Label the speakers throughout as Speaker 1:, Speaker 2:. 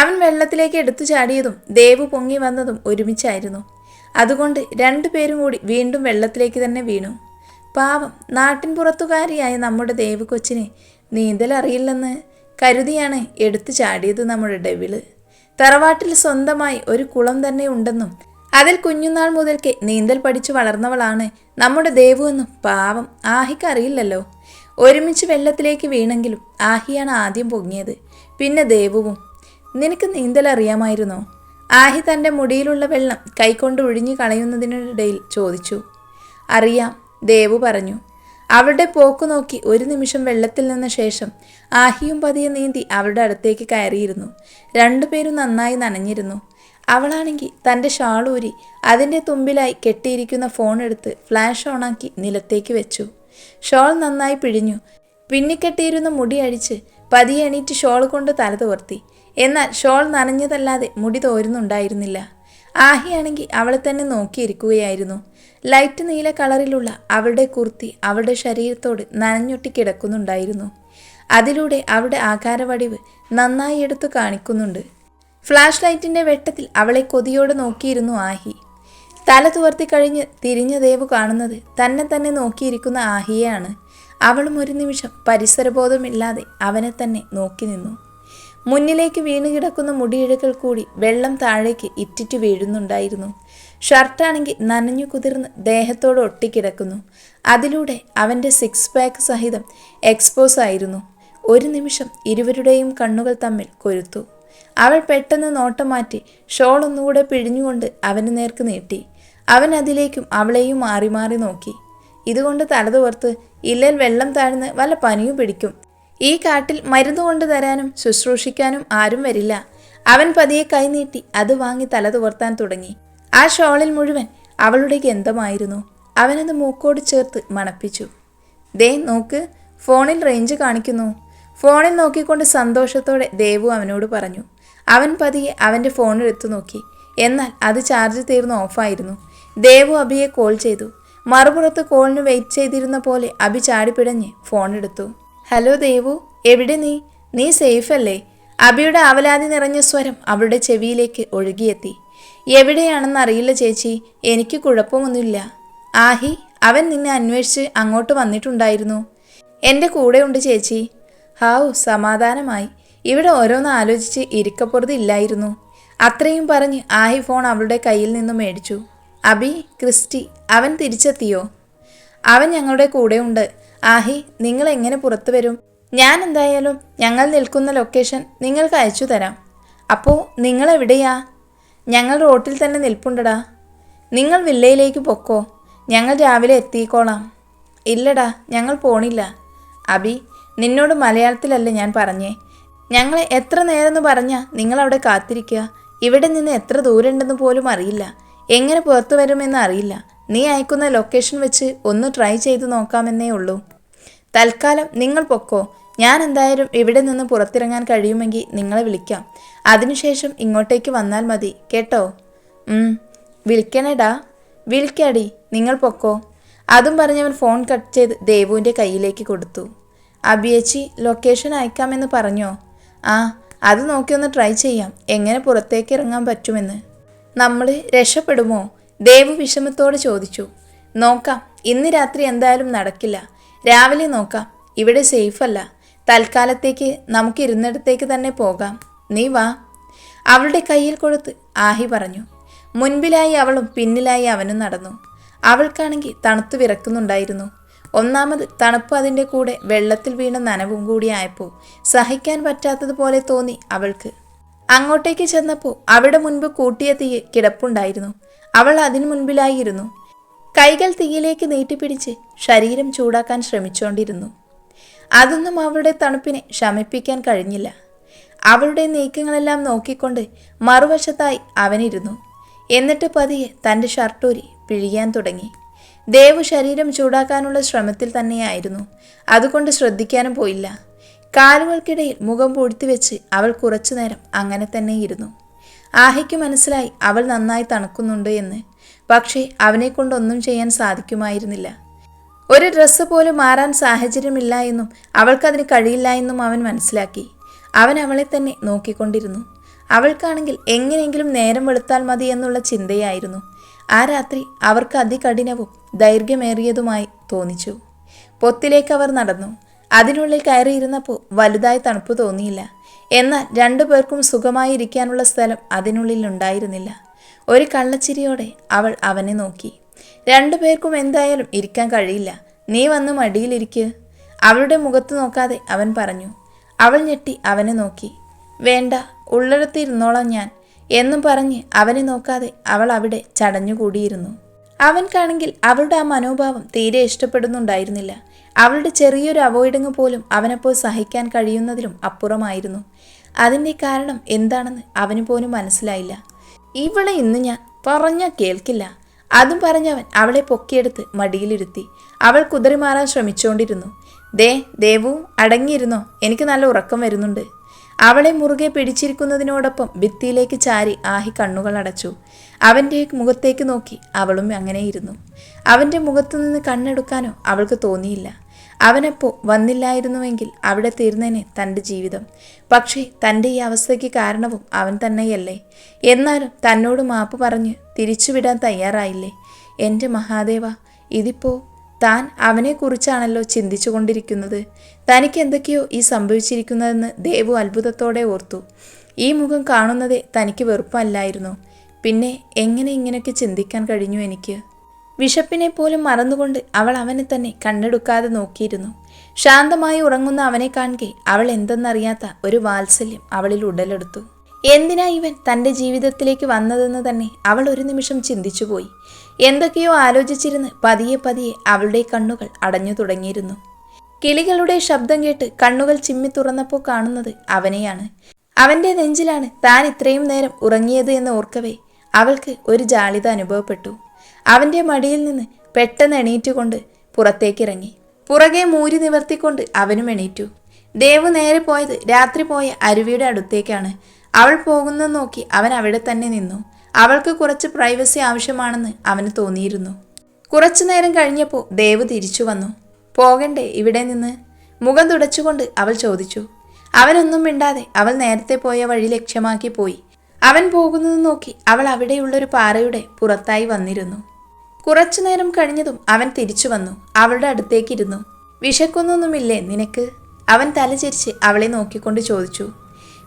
Speaker 1: അവൻ വെള്ളത്തിലേക്ക് എടുത്തു ചാടിയതും ദേവ് പൊങ്ങി വന്നതും ഒരുമിച്ചായിരുന്നു. അതുകൊണ്ട് രണ്ടുപേരും കൂടി വീണ്ടും വെള്ളത്തിലേക്ക് തന്നെ വീണു. പാവം നാട്ടിൻ പുറത്തുകാരിയായ നമ്മുടെ ദേവ് കൊച്ചിനെ നീന്തലറിയില്ലെന്ന് കരുതിയാണ് എടുത്തു ചാടിയത് നമ്മുടെ ഡെവിൾ. തറവാട്ടിൽ സ്വന്തമായി ഒരു കുളം തന്നെ ഉണ്ടെന്നും അതിൽ കുഞ്ഞുനാൾ മുതൽക്കേ നീന്തൽ പഠിച്ചു വളർന്നവളാണ് നമ്മുടെ ദേവു എന്നും പാവം ആഹിക്കറിയില്ലല്ലോ ഒരുമിച്ച് വെള്ളത്തിലേക്ക് വീണെങ്കിലും ആഹിയാണ് ആദ്യം പൊങ്ങിയത്. പിന്നെ ദേവുവും നിനക്ക് നീന്തൽ അറിയാമായിരുന്നോ? ആഹി തന്റെ മുടിയിലുള്ള വെള്ളം കൈക്കൊണ്ട് ഒഴിഞ്ഞു കളയുന്നതിനിടയിൽ ചോദിച്ചു. അറിയാം ദേവു പറഞ്ഞു. അവളുടെ പോക്ക് നോക്കി ഒരു നിമിഷം വെള്ളത്തിൽ നിന്ന ശേഷം ആഹിയും പതിയെ നീന്തി അവളുടെ അടുത്തേക്ക് കയറിയിരുന്നു. രണ്ടുപേരും നന്നായി നനഞ്ഞിരുന്നു. അവളാണെങ്കിൽ തന്റെ ഷാളൂരി അതിന്റെ തുമ്പിലായി കെട്ടിയിരിക്കുന്ന ഫോൺ എടുത്ത് ഫ്ലാഷ് ഓണാക്കി നിലത്തേക്ക് വെച്ചു. ഷോൾ നന്നായി പിഴിഞ്ഞു. പിന്നിക്കെട്ടിയിരുന്ന മുടി അഴിച്ച് പതിയെ എണീറ്റ് ഷോൾ കൊണ്ട് തല തുവർത്തി എന്നാൽ ഷോൾ നനഞ്ഞതല്ലാതെ മുടി തോരുന്നുണ്ടായിരുന്നില്ല. ആഹിയാണെങ്കിൽ അവളെ തന്നെ നോക്കിയിരിക്കുകയായിരുന്നു. ലൈറ്റ് നീല കളറിലുള്ള അവളുടെ കുർത്തി അവളുടെ ശരീരത്തോട് നനഞ്ഞൊട്ടി കിടക്കുന്നുണ്ടായിരുന്നു. അതിലൂടെ അവളുടെ ആകാരവടിവ് നന്നായി എടുത്തു കാണിക്കുന്നുണ്ട്. ഫ്ലാഷ് ലൈറ്റിന്റെ വെട്ടത്തിൽ അവളെ കൊതിയോടെ നോക്കിയിരുന്നു ആഹി. തല തുവർത്തി കഴിഞ്ഞ് തിരിഞ്ഞ ദേവ് കാണുന്നത് തന്നെ തന്നെ നോക്കിയിരിക്കുന്ന ആഹിയാണ് അവളും ഒരു നിമിഷം പരിസരബോധമില്ലാതെ അവനെ തന്നെ നോക്കി നിന്നു. മുന്നിലേക്ക് വീണുകിടക്കുന്ന മുടിയിഴകൾ കൂടി വെള്ളം താഴേക്ക് ഇറ്റിറ്റു വീഴുന്നുണ്ടായിരുന്നു. ഷർട്ടാണെങ്കിൽ നനഞ്ഞു കുതിർന്ന് ദേഹത്തോട് ഒട്ടിക്കിടക്കുന്നു. അതിലൂടെ അവന്റെ സിക്സ് പാക്ക് സഹിതം എക്സ്പോസ് ആയിരുന്നു. ഒരു നിമിഷം ഇരുവരുടെയും കണ്ണുകൾ തമ്മിൽ കൊരുത്തു. അവൾ പെട്ടെന്ന് നോട്ടം മാറ്റി ഷോൾ ഒന്നുകൂടെ പിഴിഞ്ഞുകൊണ്ട് അവന് നേർക്ക് നീട്ടി. അവൻ അതിലേക്കും അവളെയും മാറി മാറി നോക്കി. ഇതുകൊണ്ട് തലതോർത്ത് ഇല്ലേൽ വെള്ളം താഴ്ന്ന് വല്ല പനിയും പിടിക്കും. ഈ കാട്ടിൽ മരുന്ന് കൊണ്ടു തരാനും ശുശ്രൂഷിക്കാനും ആരും വരില്ല. അവൻ പതിയെ കൈനീട്ടി അത് വാങ്ങി തല തുവർത്താൻ തുടങ്ങി. ആ ഷോളിൽ മുഴുവൻ അവളുടെ ഗന്ധമായിരുന്നു. അവനത് മൂക്കോട് ചേർത്ത് മണപ്പിച്ചു. ദേ നോക്ക് ഫോണിൽ റേഞ്ച് കാണിക്കുന്നു. ഫോണിൽ നോക്കിക്കൊണ്ട് സന്തോഷത്തോടെ ദേവു അവനോട് പറഞ്ഞു. അവൻ പതിയെ അവന്റെ ഫോണിലെത്തു നോക്കി. എന്നാൽ അത് ചാർജ് തീർന്ന് ഓഫായിരുന്നു. ദേവു അബിയെ കോൾ ചെയ്തു. മറുപുറത്ത് കോളിന് വെയിറ്റ് ചെയ്തിരുന്ന പോലെ അബി ചാടിപ്പിടഞ്ഞ് ഫോൺ എടുത്തു ഹലോ ദേവു എവിടെ നീ? നീ സേഫ് അല്ലേ? അബിയുടെ ആവലാതി നിറഞ്ഞ സ്വരം അവളുടെ ചെവിയിലേക്ക് ഒഴുകിയെത്തി. എവിടെയാണെന്ന് അറിയില്ല ചേച്ചി എനിക്ക് കുഴപ്പമൊന്നുമില്ല. ആഹി അവൻ നിന്നെ അന്വേഷിച്ച് അങ്ങോട്ട് വന്നിട്ടുണ്ടായിരുന്നു. എന്റെ കൂടെയുണ്ട് ചേച്ചി. ഹാവു സമാധാനമായി. ഇവിടെ ഓരോന്ന് ആലോചിച്ച് ഇരിക്കപ്പുറത്ത് ഇല്ലായിരുന്നു. അത്രയും പറഞ്ഞ് ആഹി ഫോൺ അവളുടെ കയ്യിൽ നിന്നും മേടിച്ചു. അബി ക്രിസ്റ്റി അവൻ തിരിച്ചെത്തിയോ? അവൻ ഞങ്ങളുടെ കൂടെയുണ്ട്. ആഹി നിങ്ങൾ എങ്ങനെ പുറത്തു വരും? ഞാൻ എന്തായാലും ഞങ്ങൾ നിൽക്കുന്ന ലൊക്കേഷൻ നിങ്ങൾക്ക് അയച്ചു തരാം. അപ്പോൾ നിങ്ങൾ എവിടെയാ? ഞങ്ങൾ റോട്ടിൽ തന്നെ നിൽപ്പുണ്ടടാ. നിങ്ങൾ വില്ലയിലേക്ക് പൊക്കോ. ഞങ്ങൾ രാവിലെ എത്തിക്കോളാം. ഇല്ലടാ ഞങ്ങൾ പോണില്ല. അബി നിന്നോട് മലയാളത്തിലല്ല ഞാൻ പറഞ്ഞേ. ഞങ്ങൾ എത്ര നേരമെന്ന് പറഞ്ഞാൽ നിങ്ങൾ അവിടെ കാത്തിരിക്കുക. ഇവിടെ നിന്ന് എത്ര ദൂരമുണ്ടെന്ന് പോലും അറിയില്ല. എങ്ങനെ പുറത്തു വരുമെന്ന് അറിയില്ല. നീ അയക്കുന്ന ലൊക്കേഷൻ വെച്ച് ഒന്ന് ട്രൈ ചെയ്ത് നോക്കാമെന്നേ ഉള്ളൂ. തൽക്കാലം നിങ്ങൾ പൊക്കോ. ഞാൻ എന്തായാലും ഇവിടെ നിന്ന് പുറത്തിറങ്ങാൻ കഴിയുമെങ്കിൽ നിങ്ങളെ വിളിക്കാം. അതിനുശേഷം ഇങ്ങോട്ടേക്ക് വന്നാൽ മതി കേട്ടോ? വിളിക്കണേടാ. വിളിക്കാടി നിങ്ങൾ പൊക്കോ. അതും പറഞ്ഞവൻ ഫോൺ കട്ട് ചെയ്ത് ദേവുവിന്റെ കയ്യിലേക്ക് കൊടുത്തു. അബിയച്ചി ലൊക്കേഷൻ അയക്കാമെന്ന് പറഞ്ഞോ? ആ അത് നോക്കി ഒന്ന് ട്രൈ ചെയ്യാം. എങ്ങനെ പുറത്തേക്ക് ഇറങ്ങാൻ പറ്റുമെന്ന്. നമ്മൾ രക്ഷപ്പെടുമോ? ദേവു വിഷമത്തോടെ ചോദിച്ചു. നോക്കാം ഇന്ന് രാത്രി എന്തായാലും നടക്കില്ല. രാവിലെ നോക്കാം. ഇവിടെ സേഫ് അല്ല. തൽക്കാലത്തേക്ക് നമുക്ക് ഇരുന്നിടത്തേക്ക് തന്നെ പോകാം. നീ വാ. അവളുടെ കയ്യിൽ കൊടുത്ത് ആഹി പറഞ്ഞു. മുൻപിലായി അവളും പിന്നിലായി അവനും നടന്നു. അവൾക്കാണെങ്കിൽ തണുത്തു വിറക്കുന്നുണ്ടായിരുന്നു. ഒന്നാമത് തണുപ്പ് അതിന്റെ കൂടെ വെള്ളത്തിൽ വീണ നനവും കൂടിയായപ്പോൾ സഹിക്കാൻ പറ്റാത്തതുപോലെ തോന്നി അവൾക്ക്. അങ്ങോട്ടേക്ക് ചെന്നപ്പോൾ അവിടെ മുൻപ് കൂട്ടിയ തീ കിടപ്പുണ്ടായിരുന്നു. അവൾ അതിനു മുൻപിലായിരുന്നു കൈകൾ തീയിലേക്ക് നീട്ടിപ്പിടിച്ച് ശരീരം ചൂടാക്കാൻ ശ്രമിച്ചുകൊണ്ടിരുന്നു അതൊന്നും അവളുടെ തണുപ്പിനെ ശമിപ്പിക്കാൻ കഴിഞ്ഞില്ല. അവളുടെ നീക്കങ്ങളെല്ലാം നോക്കിക്കൊണ്ട് മറുവശത്തായി അവനിരുന്നു. എന്നിട്ട് പതിയെ തന്റെ ഷർട്ടൂരി പിഴിയാൻ തുടങ്ങി. ദേവു ശരീരം ചൂടാക്കാനുള്ള ശ്രമത്തിൽ തന്നെയായിരുന്നു. അതുകൊണ്ട് ശ്രദ്ധിക്കാനും പോയില്ല. കാലുകൾക്കിടയിൽ മുഖം പൂഴ്ത്തി വെച്ച് അവൾ കുറച്ചുനേരം അങ്ങനെ തന്നെ ഇരുന്നു. ആഹയ്ക്ക് മനസ്സിലായി അവൾ നന്നായി തണുക്കുന്നുണ്ട് എന്ന്. പക്ഷേ അവനെ കൊണ്ടൊന്നും ചെയ്യാൻ സാധിക്കുമായിരുന്നില്ല. ഒരു ഡ്രസ്സ് പോലും മാറാൻ സാഹചര്യമില്ല എന്നും അവൾക്കതിന് കഴിയില്ല എന്നും അവൻ മനസ്സിലാക്കി. അവൻ അവളെ തന്നെ നോക്കിക്കൊണ്ടിരുന്നു. അവൾക്കാണെങ്കിൽ എങ്ങനെയെങ്കിലും നേരം വെളുത്താൽ മതി എന്നുള്ള ചിന്തയായിരുന്നു. ആ രാത്രി അവർക്ക് അതികഠിനവും ദൈർഘ്യമേറിയതുമായി തോന്നിച്ചു. പൊത്തിലേക്ക് അവർ നടന്നു. അതിനുള്ളിൽ കയറിയിരുന്നപ്പോൾ വലുതായി തണുപ്പ് തോന്നിയില്ല. എന്നാൽ രണ്ടു പേർക്കും സുഖമായി ഇരിക്കാനുള്ള സ്ഥലം അതിനുള്ളിൽ ഉണ്ടായിരുന്നില്ല ഒരു കള്ളച്ചിരിയോടെ അവൾ അവനെ നോക്കി. രണ്ടുപേർക്കും എന്തായാലും ഇരിക്കാൻ കഴിയില്ല. നീ വന്ന് മടിയിലിരിക്ക്. അവളുടെ മുഖത്ത് നോക്കാതെ അവൻ പറഞ്ഞു. അവൾ ഞെട്ടി അവനെ നോക്കി. വേണ്ട ഉള്ളിടത്ത് ഇരുന്നോളാം ഞാൻ എന്നും പറഞ്ഞ് അവനെ നോക്കാതെ അവൾ അവിടെ ചടഞ്ഞുകൂടിയിരുന്നു. അവൻക്കാണെങ്കിൽ അവളുടെ ആ മനോഭാവം തീരെ ഇഷ്ടപ്പെടുന്നുണ്ടായിരുന്നില്ല. അവളുടെ ചെറിയൊരു അവോയ്ഡിങ് പോലും അവനപ്പോൾ സഹിക്കാൻ കഴിയുന്നതിലും അപ്പുറമായിരുന്നു. അതിന്റെ കാരണം എന്താണെന്ന് അവന് പോലും മനസ്സിലായില്ല. ഇവളെ ഇന്ന് ഞാൻ പറഞ്ഞാൽ കേൾക്കില്ല. അതും പറഞ്ഞവൻ അവളെ പൊക്കിയെടുത്ത് മടിയിലിരുത്തി. അവൾ കുതിറിമാറാൻ ശ്രമിച്ചുകൊണ്ടിരുന്നു. ദേ ദേവു അടങ്ങിയിരുന്നോ? എനിക്ക് നല്ല ഉറക്കം വരുന്നുണ്ട്. അവളെ മുറുകെ പിടിച്ചിരിക്കുന്നതിനോടൊപ്പം ഭിത്തിയിലേക്ക് ചാരി ആഹി കണ്ണുകൾ അടച്ചു. അവന്റെ മുഖത്തേക്ക് നോക്കി അവളും അങ്ങനെയിരുന്നു. അവന്റെ മുഖത്തു നിന്ന് കണ്ണെടുക്കാനോ അവൾക്ക് തോന്നിയില്ല. അവനപ്പോൾ വന്നില്ലായിരുന്നുവെങ്കിൽ അവിടെ തീർന്നേനെ തന്റെ ജീവിതം. പക്ഷേ തന്റെ ഈ അവസ്ഥയ്ക്ക് കാരണവും അവൻ തന്നെയല്ലേ. എന്നാലും തന്നോട് മാപ്പ് പറഞ്ഞ് തിരിച്ചുവിടാൻ തയ്യാറായില്ലേ. എന്റെ മഹാദേവ ഇതിപ്പോ താൻ അവനെക്കുറിച്ചാണല്ലോ ചിന്തിച്ചു കൊണ്ടിരിക്കുന്നത് തനിക്ക് എന്തൊക്കെയോ ഈ സംഭവിച്ചിരിക്കുന്നതെന്ന് ദേവു അത്ഭുതത്തോടെ ഓർത്തു. ഈ മുഖം കാണുന്നതേ തനിക്ക് വെറുപ്പല്ലായിരുന്നു. പിന്നെ എങ്ങനെ ഇങ്ങനെയൊക്കെ ചിന്തിക്കാൻ കഴിഞ്ഞു എനിക്ക്? വിശപ്പിനെ പോലും മറന്നുകൊണ്ട് അവൾ അവനെ തന്നെ കണ്ണെടുക്കാതെ നോക്കിയിരുന്നു. ശാന്തമായി ഉറങ്ങുന്ന അവനെ കാണുകെ അവൾ എന്തെന്നറിയാത്ത ഒരു വാത്സല്യം അവളിൽ ഉടലെടുത്തു. എന്തിനാ ഇവൻ തന്റെ ജീവിതത്തിലേക്ക് വന്നതെന്ന് തന്നെ അവൾ ഒരു നിമിഷം ചിന്തിച്ചുപോയി. എന്തൊക്കെയോ ആലോചിച്ചിരുന്ന് പതിയെ പതിയെ അവളുടെ കണ്ണുകൾ അടഞ്ഞു തുടങ്ങിയിരുന്നു. കിളികളുടെ ശബ്ദം കേട്ട് കണ്ണുകൾ ചിമ്മി തുറന്നപ്പോൾ കാണുന്നത് അവനെയാണ്. അവന്റെ നെഞ്ചിലാണ് താൻ ഇത്രയും നേരം ഉറങ്ങിയത് എന്ന് ഓർക്കവേ അവൾക്ക് ഒരു ജാളിത അനുഭവപ്പെട്ടു. അവന്റെ മടിയിൽ നിന്ന് പെട്ടെന്ന് എണീറ്റുകൊണ്ട് പുറത്തേക്കിറങ്ങി. പുറകെ മൂരി നിവർത്തിക്കൊണ്ട് അവനും എണീറ്റു. ദേവു നേരെ പോയത് രാത്രി പോയ അരുവിയുടെ അടുത്തേക്കാണ്. അവൾ പോകുന്നത് നോക്കി അവൻ അവിടെ തന്നെ നിന്നു. അവൾക്ക് കുറച്ച് പ്രൈവസി ആവശ്യമാണെന്ന് അവന് തോന്നിയിരുന്നു. കുറച്ചു നേരം കഴിഞ്ഞപ്പോൾ ദേവ് തിരിച്ചു വന്നു. പോകണ്ടേ ഇവിടെ നിന്ന്? മുഖം തുടച്ചുകൊണ്ട് അവൾ ചോദിച്ചു. അവനൊന്നും മിണ്ടാതെ അവൾ നേരത്തെ പോയ വഴി ലക്ഷ്യമാക്കി പോയി. അവൻ പോകുന്നത് നോക്കി അവൾ അവിടെയുള്ളൊരു പാറയുടെ പുറത്തായി വന്നിരുന്നു. കുറച്ചു നേരം കഴിഞ്ഞതും അവൻ തിരിച്ചു വന്നു. അവളുടെ അടുത്തേക്കിരുന്നു. വിശക്കുന്നൊന്നുമില്ലേ നിനക്ക്? അവൻ തലചരിച്ച് അവളെ നോക്കിക്കൊണ്ട് ചോദിച്ചു.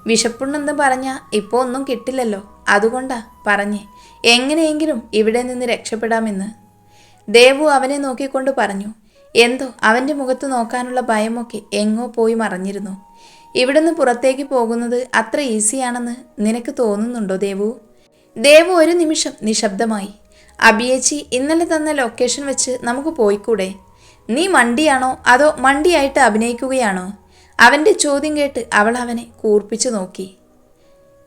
Speaker 1: വിശപ്പുണ്ടെന്ന് പറഞ്ഞാൽ ഇപ്പോൾ ഒന്നും കിട്ടില്ലല്ലോ. അതുകൊണ്ടാ പറഞ്ഞേ. എങ്ങനെയെങ്കിലും ഇവിടെ നിന്ന് രക്ഷപ്പെടാമെന്ന്. ദേവു അവനെ നോക്കിക്കൊണ്ട് പറഞ്ഞു. എന്തോ അവന്റെ മുഖത്ത് നോക്കാനുള്ള ഭയമൊക്കെ എങ്ങോ പോയി മറഞ്ഞിരുന്നു. ഇവിടുന്ന് പുറത്തേക്ക് പോകുന്നത് അത്ര ഈസിയാണെന്ന് നിനക്ക് തോന്നുന്നുണ്ടോ ദേവു? ദേവു ഒരു നിമിഷം നിശബ്ദമായി. അഭിയേച്ചി ഇന്നലെ തന്ന ലൊക്കേഷൻ വെച്ച് നമുക്ക് പോയിക്കൂടെ? നീ മണ്ടിയാണോ അതോ മണ്ടിയായിട്ട് അഭിനയിക്കുകയാണോ? അവന്റെ ചോദ്യം കേട്ട് അവൾ അവനെ കൂർപ്പിച്ചു നോക്കി.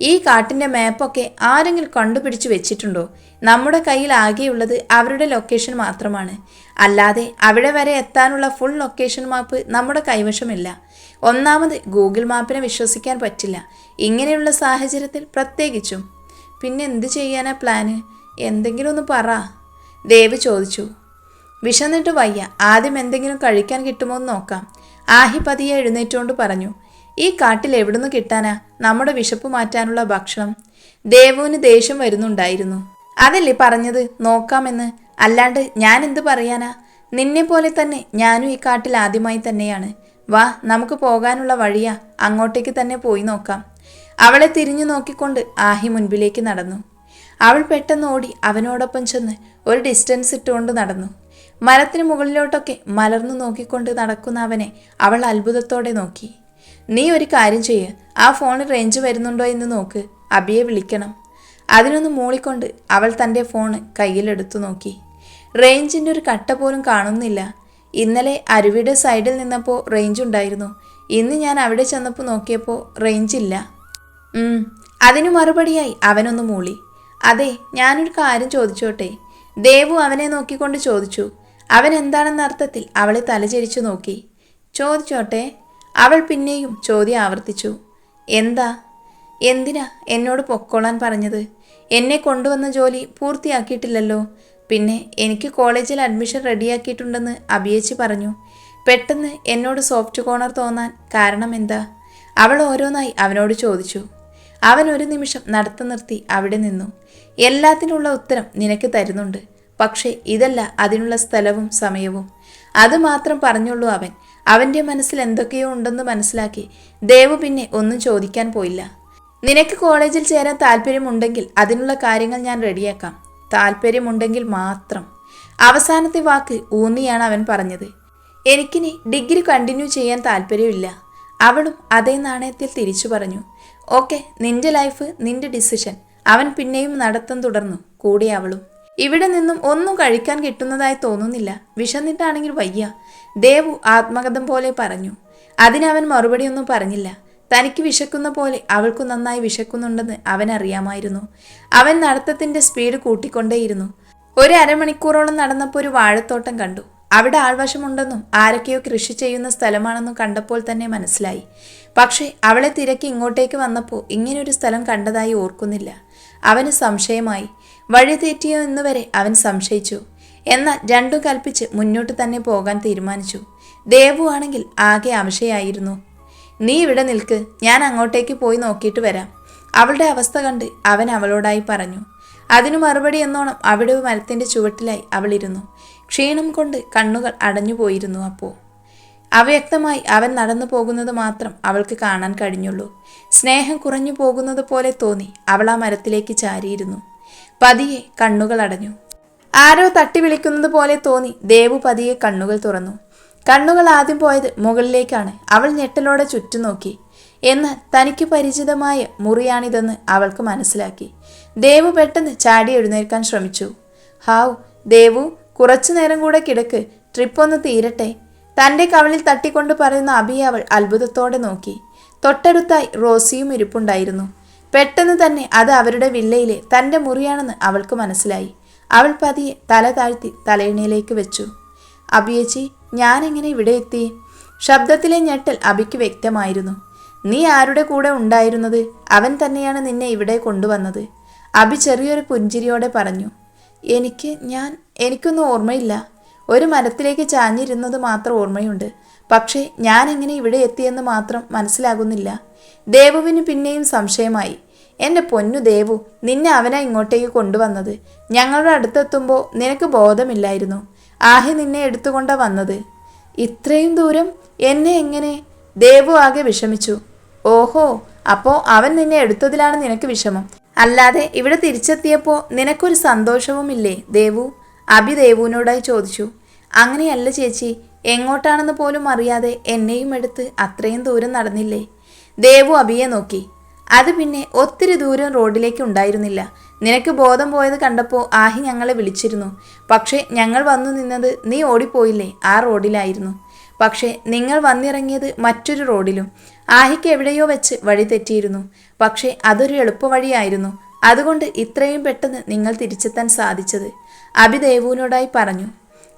Speaker 1: ഈ കാട്ടിന്റെ മാപ്പൊക്കെ ആരെങ്കിലും കണ്ടുപിടിച്ച് വെച്ചിട്ടുണ്ടോ? നമ്മുടെ കയ്യിൽ ആകെയുള്ളത് അവരുടെ ലൊക്കേഷൻ മാത്രമാണ്. അല്ലാതെ അവിടെ വരെ എത്താനുള്ള ഫുൾ ലൊക്കേഷൻ മാപ്പ് നമ്മുടെ കൈവശമില്ല. ഒന്നാമത് ഗൂഗിൾ മാപ്പിനെ വിശ്വസിക്കാൻ പറ്റില്ല. ഇങ്ങനെയുള്ള സാഹചര്യത്തിൽ പ്രത്യേകിച്ചും. പിന്നെ എന്ത് ചെയ്യാനാ പ്ലാന് എന്തെങ്കിലും ഒന്ന് പറ. ദേവ് ചോദിച്ചു. വിശന്നിട്ട് വയ്യ. ആദ്യം എന്തെങ്കിലും കഴിക്കാൻ കിട്ടുമോ എന്ന് നോക്കാം. ആഹി പതിയെ എഴുന്നേറ്റുകൊണ്ട് പറഞ്ഞു. ഈ കാട്ടിൽ എവിടുന്ന് കിട്ടാനാ? നമ്മുടെ വിശപ്പ് മാറ്റാനുള്ള ഭക്ഷണം. ദേവുവിന് ദേഷ്യം വരുന്നുണ്ടായിരുന്നു. അതല്ലേ പറഞ്ഞത്? നോക്കാമെന്ന്. അല്ലാണ്ട് ഞാൻ എന്ത് പറയാനാ? നിന്നെ പോലെ തന്നെ ഞാനും ഈ കാട്ടിൽ ആദ്യമായി തന്നെയാണ്. വാ നമുക്ക് പോകാനുള്ള വഴിയാ. അങ്ങോട്ടേക്ക് തന്നെ പോയി നോക്കാം. അവളെ തിരിഞ്ഞു നോക്കിക്കൊണ്ട് ആഹി മുൻപിലേക്ക് നടന്നു. അവൾ പെട്ടെന്ന് ഓടി അവനോടൊപ്പം ചെന്ന് ഒരു ഡിസ്റ്റൻസ് ഇട്ടുകൊണ്ട് നടന്നു. മരത്തിന് മുകളിലോട്ടൊക്കെ മലർന്നു നോക്കിക്കൊണ്ട് നടക്കുന്ന അവനെ അവൾ അത്ഭുതത്തോടെ നോക്കി. നീ ഒരു കാര്യം ചെയ്യ്. ആ ഫോണിൽ റേഞ്ച് വരുന്നുണ്ടോ എന്ന് നോക്ക്. അബിയെ വിളിക്കണം. അതിനൊന്ന് മൂളിക്കൊണ്ട് അവൾ തന്റെ ഫോൺ കയ്യിലെടുത്തു നോക്കി. റേഞ്ചിന്റെ ഒരു കട്ട പോലും കാണുന്നില്ല. ഇന്നലെ അരുവിയുടെ സൈഡിൽ നിന്നപ്പോൾ റേഞ്ച് ഉണ്ടായിരുന്നു. ഇന്ന് ഞാൻ അവിടെ ചെന്നപ്പോൾ നോക്കിയപ്പോൾ റേഞ്ച് ഇല്ല. അതിനു മറുപടിയായി അവനൊന്ന് മൂളി. അതെ ഞാനൊരു കാര്യം ചോദിച്ചോട്ടെ? ദേവു അവനെ നോക്കിക്കൊണ്ട് ചോദിച്ചു. അവൻ എന്താണെന്ന അർത്ഥത്തിൽ അവളെ തലചരിച്ചു നോക്കി. ചോദിച്ചോട്ടെ? അവൾ പിന്നെയും ചോദ്യം ആവർത്തിച്ചു. എന്താ? എന്തിനാ എന്നോട് പൊക്കോളാൻ പറഞ്ഞത്? എന്നെ കൊണ്ടുവന്ന ജോലി പൂർത്തിയാക്കിയിട്ടില്ലല്ലോ. പിന്നെ എനിക്ക് കോളേജിൽ അഡ്മിഷൻ റെഡിയാക്കിയിട്ടുണ്ടെന്ന് അഭിയേച്ചി പറഞ്ഞു. പെട്ടെന്ന് എന്നോട് സോഫ്റ്റ് കോണർ തോന്നാൻ കാരണം എന്താ? അവൾ ഓരോന്നായി അവനോട് ചോദിച്ചു. അവൻ ഒരു നിമിഷം നടത്തം നിർത്തി അവിടെ നിന്നു. എല്ലാത്തിനുള്ള ഉത്തരം നിനക്ക് തരുന്നുണ്ട്. പക്ഷേ ഇതല്ല അതിനുള്ള സ്ഥലവും സമയവും. അതുമാത്രം പറഞ്ഞുള്ളൂ അവൻ. അവന്റെ മനസ്സിൽ എന്തൊക്കെയോ ഉണ്ടെന്ന് മനസ്സിലാക്കി ദേവു പിന്നെ ഒന്നും ചോദിക്കാൻ പോയില്ല. നിനക്ക് കോളേജിൽ ചേരാൻ താല്പര്യമുണ്ടെങ്കിൽ അതിനുള്ള കാര്യങ്ങൾ ഞാൻ റെഡിയാക്കാം. താല്പര്യമുണ്ടെങ്കിൽ മാത്രം. അവസാനത്തെ വാക്ക് ഊന്നിയാണ് അവൻ പറഞ്ഞത്. എനിക്കിനി ഡിഗ്രി കണ്ടിന്യൂ ചെയ്യാൻ താല്പര്യമില്ല. അവളും അതേ നാണയത്തിൽ തിരിച്ചു പറഞ്ഞു. ഓക്കെ നിന്റെ ലൈഫ് നിന്റെ ഡിസിഷൻ. അവൻ പിന്നെയും നടത്തം തുടർന്നു. കൂടെ അവളും. ഇവിടെ നിന്നും ഒന്നും കഴിക്കാൻ കിട്ടുന്നതായി തോന്നുന്നില്ല. വിശന്നിട്ടാണെങ്കിൽ വയ്യ. ദേവു ആത്മകഥം പോലെ പറഞ്ഞു. അതിനവൻ മറുപടിയൊന്നും പറഞ്ഞില്ല. തനിക്ക് വിശക്കുന്ന പോലെ അവൾക്ക് നന്നായി വിശക്കുന്നുണ്ടെന്ന് അവൻ അറിയാമായിരുന്നു. അവൻ നടത്തത്തിന്റെ സ്പീഡ് കൂട്ടിക്കൊണ്ടേയിരുന്നു. ഒരു അരമണിക്കൂറോളം നടന്നപ്പോൾ ഒരു വാഴത്തോട്ടം കണ്ടു. അവിടെ ആൾവശമുണ്ടെന്നും ആരൊക്കെയോ കൃഷി ചെയ്യുന്ന സ്ഥലമാണെന്നും കണ്ടപ്പോൾ തന്നെ മനസ്സിലായി. പക്ഷേ അവളെ തിരക്കി ഇങ്ങോട്ടേക്ക് വന്നപ്പോൾ ഇങ്ങനൊരു സ്ഥലം കണ്ടതായി ഓർക്കുന്നില്ല. അവന് സംശയമായി വഴി തെറ്റിയോ എന്ന് വരെ? അവൻ സംശയിച്ചു. എന്നാൽ രണ്ടും കൽപ്പിച്ച് മുന്നോട്ട് തന്നെ പോകാൻ തീരുമാനിച്ചു. ദേവു ആണെങ്കിൽ ആകെ അംശയായിരുന്നു നീ ഇവിടെ നിൽക്ക് ഞാൻ അങ്ങോട്ടേക്ക് പോയി നോക്കിയിട്ട് വരാം. അവളുടെ അവസ്ഥ കണ്ട് അവൻ അവളോടായി പറഞ്ഞു. അതിനു മറുപടി എന്നോണം അവിടെ മരത്തിന്റെ ചുവട്ടിലായി അവളിരുന്നു. ക്ഷീണം കൊണ്ട് കണ്ണുകൾ അടഞ്ഞുപോയിരുന്നു അപ്പോൾ അവ്യക്തമായി അവൻ നടന്നു പോകുന്നത് മാത്രം അവൾക്ക് കാണാൻ കഴിഞ്ഞുള്ളൂ. സ്നേഹം കുറഞ്ഞു പോകുന്നത് പോലെ തോന്നി അവൾ ആ മരത്തിലേക്ക് ചാരിയിരുന്നു. പതിയെ കണ്ണുകൾ അടഞ്ഞു. ആരോ തട്ടി വിളിക്കുന്നത് പോലെ തോന്നി ദേവു പതിയെ കണ്ണുകൾ തുറന്നു. കണ്ണുകൾ ആദ്യം പോയത് മുകളിലേക്കാണ് അവൾ ഞെട്ടലോടെ ചുറ്റും നോക്കി എന്നാൽ തനിക്ക് പരിചിതമായ മുറിയാണിതെന്ന് അവൾക്ക് മനസ്സിലാക്കി. ദേവു പെട്ടെന്ന് ചാടി എഴുന്നേൽക്കാൻ ശ്രമിച്ചു. ഹാവ് ദേവു കുറച്ചു നേരം കൂടെ കിടക്ക്. ട്രിപ്പ് ഒന്ന് തീരട്ടെ. തന്റെ കവളിൽ തട്ടിക്കൊണ്ട് പറയുന്ന അബിയെ അവൾ അത്ഭുതത്തോടെ നോക്കി. തൊട്ടടുത്തായി റോസിയും ഇരിപ്പുണ്ടായിരുന്നു. പെട്ടെന്ന് തന്നെ അത് അവരുടെ വില്ലയിലെ തന്റെ മുറിയാണെന്ന് അവൾക്ക് മനസ്സിലായി. അവൾ പതിയെ തല താഴ്ത്തി തലയിണയിലേക്ക് വെച്ചു. അബിയേച്ചി ഞാനെങ്ങനെ ഇവിടെ എത്തി? ശബ്ദത്തിലെ ഞെട്ടൽ അബിക്ക് വ്യക്തമായിരുന്നു. നീ ആരുടെ കൂടെ ഉണ്ടായിരുന്നത്? അവൻ തന്നെയാണ് നിന്നെ ഇവിടെ കൊണ്ടുവന്നത്. അബി ചെറിയൊരു പുഞ്ചിരിയോടെ പറഞ്ഞു. എനിക്ക് ഞാൻ എനിക്കൊന്നും ഓർമ്മയില്ല. ഒരു മരത്തിലേക്ക് ചാഞ്ഞിരുന്നത് മാത്രം ഓർമ്മയുണ്ട്. പക്ഷേ ഞാൻ എങ്ങനെ ഇവിടെ എത്തിയെന്ന് മാത്രം മനസ്സിലാകുന്നില്ല. ദേവുവിന് പിന്നെയും സംശയമായി. എന്റെ പൊന്നു ദേവു നിന്നെ അവനാ ഇങ്ങോട്ടേക്ക് കൊണ്ടുവന്നത്. ഞങ്ങളുടെ അടുത്തെത്തുമ്പോൾ നിനക്ക് ബോധമില്ലായിരുന്നു. ആഹി നിന്നെ എടുത്തുകൊണ്ടാ വന്നത്. ഇത്രയും ദൂരം എന്നെ എങ്ങനെ? ദേവു ആകെ വിഷമിച്ചു. ഓഹോ അപ്പോൾ അവൻ നിന്നെ എടുത്തതിലാണ് നിനക്ക് വിഷമം. അല്ലാതെ ഇവിടെ തിരിച്ചെത്തിയപ്പോൾ നിനക്കൊരു സന്തോഷവുമില്ലേ ദേവു? അഭി ദേവുവിനോടായി ചോദിച്ചു. അങ്ങനെയല്ല ചേച്ചി എങ്ങോട്ടാണെന്ന് പോലും അറിയാതെ എന്നെയും എടുത്ത് അത്രയും ദൂരം നടന്നില്ലേ? ദേവു അഭിയെ നോക്കി. അത് പിന്നെ ഒത്തിരി ദൂരം റോഡിലേക്ക് ഉണ്ടായിരുന്നില്ല. നിനക്ക് ബോധം പോയത് കണ്ടപ്പോൾ ആഹി ഞങ്ങളെ വിളിച്ചിരുന്നു. പക്ഷേ ഞങ്ങൾ വന്നു നിന്നത് നീ ഓടിപ്പോയില്ലേ ആ റോഡിലായിരുന്നു. പക്ഷേ നിങ്ങൾ വന്നിറങ്ങിയത് മറ്റൊരു റോഡിലും. ആഹിക്ക് എവിടെയോ വെച്ച് വഴി തെറ്റിയിരുന്നു. പക്ഷേ അതൊരു എളുപ്പവഴിയായിരുന്നു. അതുകൊണ്ട് ഇത്രയും പെട്ടെന്ന് നിങ്ങൾ തിരിച്ചെത്താൻ സാധിച്ചത്. അഭി ദേവുവിനോടായി പറഞ്ഞു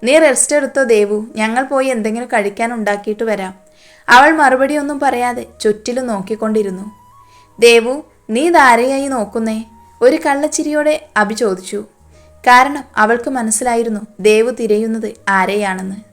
Speaker 1: നീ റെസ്റ്റ് എടുത്തോ ദേവു ഞങ്ങൾ പോയി എന്തെങ്കിലും കഴിക്കാൻ ഉണ്ടാക്കിയിട്ട് വരാം. അവൾ മറുപടിയൊന്നും പറയാതെ ചുറ്റിലും നോക്കിക്കൊണ്ടിരുന്നു. ദേവു നീ ധാരയായി നോക്കുന്നേ? ഒരു കള്ളച്ചിരിയോടെ അഭി ചോദിച്ചു. കാരണം അവൾക്ക് മനസ്സിലായിരുന്നു ദേവു തിരയുന്നത് ആരെയാണെന്ന്.